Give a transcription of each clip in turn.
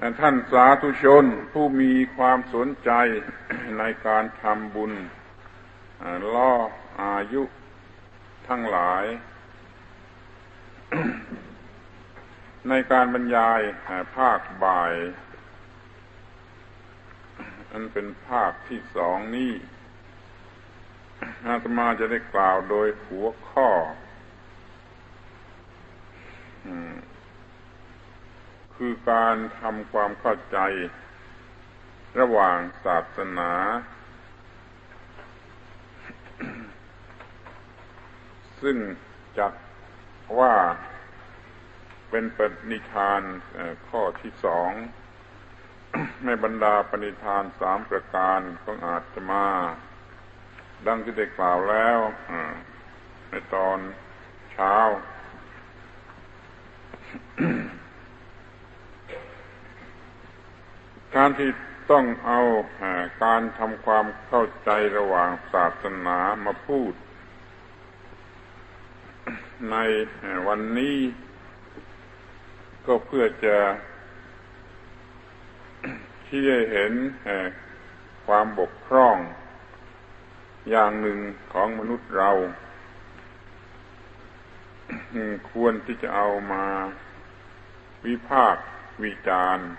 ท่านสาธุชนผู้มีความสนใจในการทำบุญล่ออายุทั้งหลาย ในการบรรยายภาคบ่าย อันเป็นภาคที่สองนี้อาตมาจะได้กล่าวโดยหัวข้อ คือการทำความเข้าใจ ระหว่างศาสนา ซึ่งจัดว่าเป็นปณิธานข้อที่สอง ในบรรดาปณิธานสามประการของอาตมา ดังที่ได้กล่าวแล้วในตอนเช้า การที่ต้องเอาการทำความเข้าใจระหว่างศาสนามาพูด ในวันนี้ก็เพื่อจะที่ให้เห็นความบกพร่อง อย่างหนึ่งของมนุษย์เรา ควรที่จะเอามาวิพากษ์วิจารณ์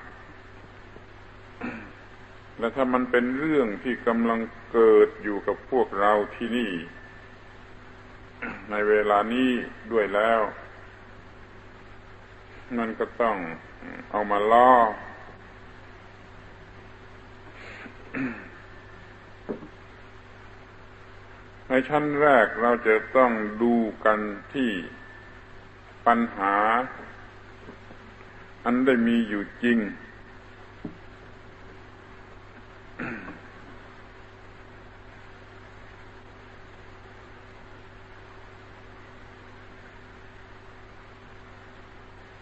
และถ้ามันเป็นเรื่องที่กำลังเกิดอยู่กับพวกเราที่นี่ ในเวลานี้ด้วยแล้ว มันก็ต้องเอามาล่อ ในชั้นแรกเราจะต้องดูกันที่ปัญหา อันได้มีอยู่จริง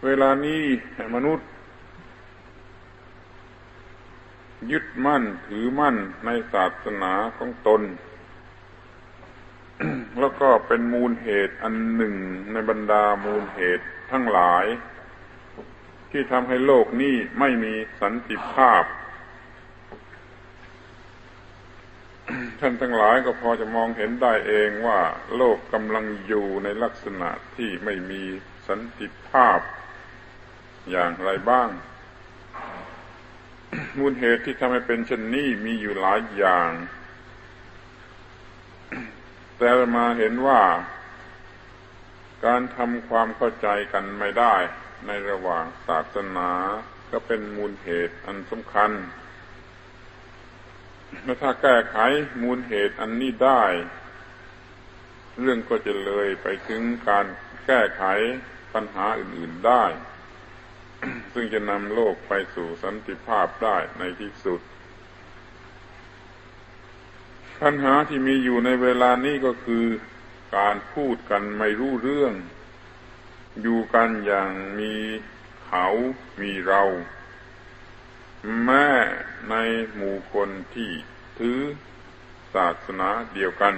เวลานี้มนุษย์ ยึดมั่นถือมั่นในศาสนาของตน แล้วก็เป็นมูลเหตุอันหนึ่งในบรรดามูลเหตุทั้งหลาย ที่ทำให้โลกนี้ไม่มีสันติภาพ ท่านทั้งหลายก็พอจะมองเห็นได้เองว่า โลกกำลังอยู่ในลักษณะที่ไม่มีสันติภาพ อย่างไรบ้าง มูลเหตุที่ทำให้เป็นเช่นนี้มีอยู่หลายอย่าง แต่มาเห็นว่า การทำความเข้าใจกันไม่ได้ในระหว่างศาสนาก็เป็นมูลเหตุอันสำคัญและถ้าแก้ไขมูลเหตุอันนี้ได้ เรื่องก็จะเลยไปถึงการแก้ไขปัญหาอื่น ๆได้ ซึ่งจะนำโลกไปสู่สันติภาพได้ในที่สุด ปัญหาที่มีอยู่ในเวลานี้ก็คือการพูดกันไม่รู้เรื่อง อยู่กันอย่างมีเขามีเรา แม้ในหมู่คนที่ถือศาสนาเดียวกัน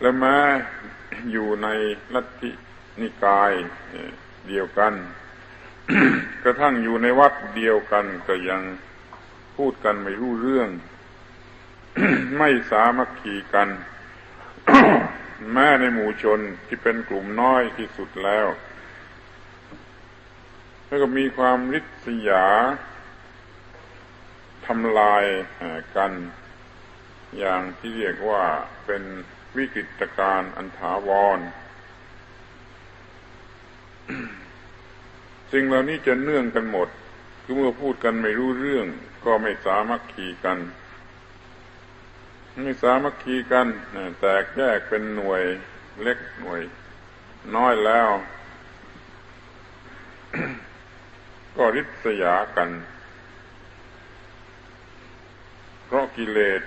และแม้อยู่ในลัทธินิกายเดียวกัน กระทั่งอยู่ในวัดเดียวกันก็ยังพูดกันไม่รู้เรื่อง ไม่สามัคคีกัน แม้ในหมู่ชนที่เป็นกลุ่มน้อยที่สุดแล้ว แล้วก็มีความริษยาทำลายกัน อย่างที่เรียกว่าเป็นวิกฤตการณ์อันถาวร สิ่งเหล่านี้จะเนื่องกันหมด คือเมื่อพูดกันไม่รู้เรื่อง ก็ไม่สามัคคีกัน ไม่สามัคคีกันแตกแยกเป็นหน่วยเล็กหน่วย น้อยแล้ว ก็ริษยากัน เพราะกิเลส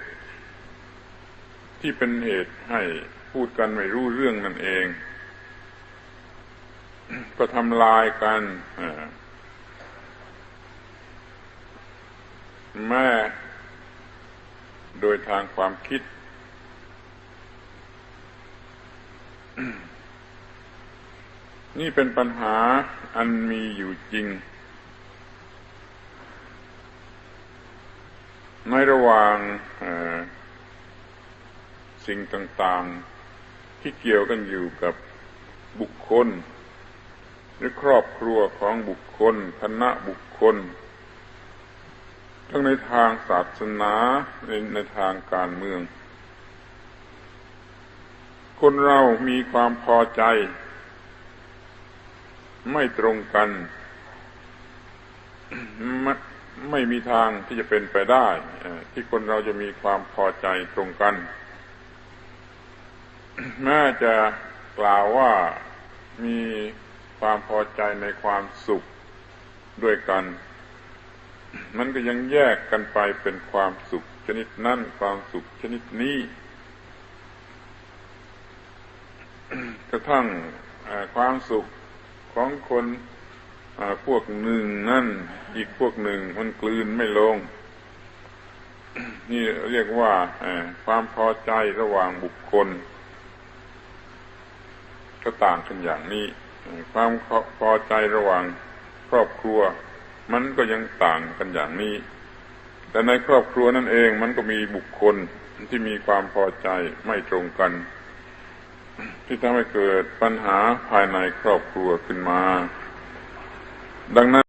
ที่เป็นเหตุให้พูดกันไม่รู้เรื่องนั่นเอง ก็ทำลายกันแม่โดยทางความคิด นี่เป็นปัญหาอันมีอยู่จริง ในระหว่างสิ่งต่าง ๆ ที่เกี่ยวกันอยู่กับบุคคล หรือครอบครัวของบุคคลคณะบุคคล ทั้งในทางศาสนาในในทางการเมือง คนเรามีความพอใจ ไม่ตรงกันไม่ไม่มีทางที่จะเป็นไปได้ที่คนเราจะมีความพอใจตรงกันแม้จะกล่าวว่า ความพอใจในความสุขด้วยกัน มันก็ยังแยกกันไปเป็นความสุขชนิดนั่นความสุขชนิดนี้กระทั่งความสุขของคนพวกหนึ่งนั่นอีกพวกหนึ่งมันกลืนไม่ลง นี่เรียกว่าความพอใจระหว่างบุคคล ก็ต่างกันอย่างนี้ ความพอใจระหว่างครอบครัว มันก็ยังต่างกันอย่างนี้ แต่ในครอบครัวนั่นเองมันก็มีบุคคลที่มีความพอใจไม่ตรงกัน ที่ทำให้เกิดปัญหาภายในครอบครัวขึ้นมา ดังนั้น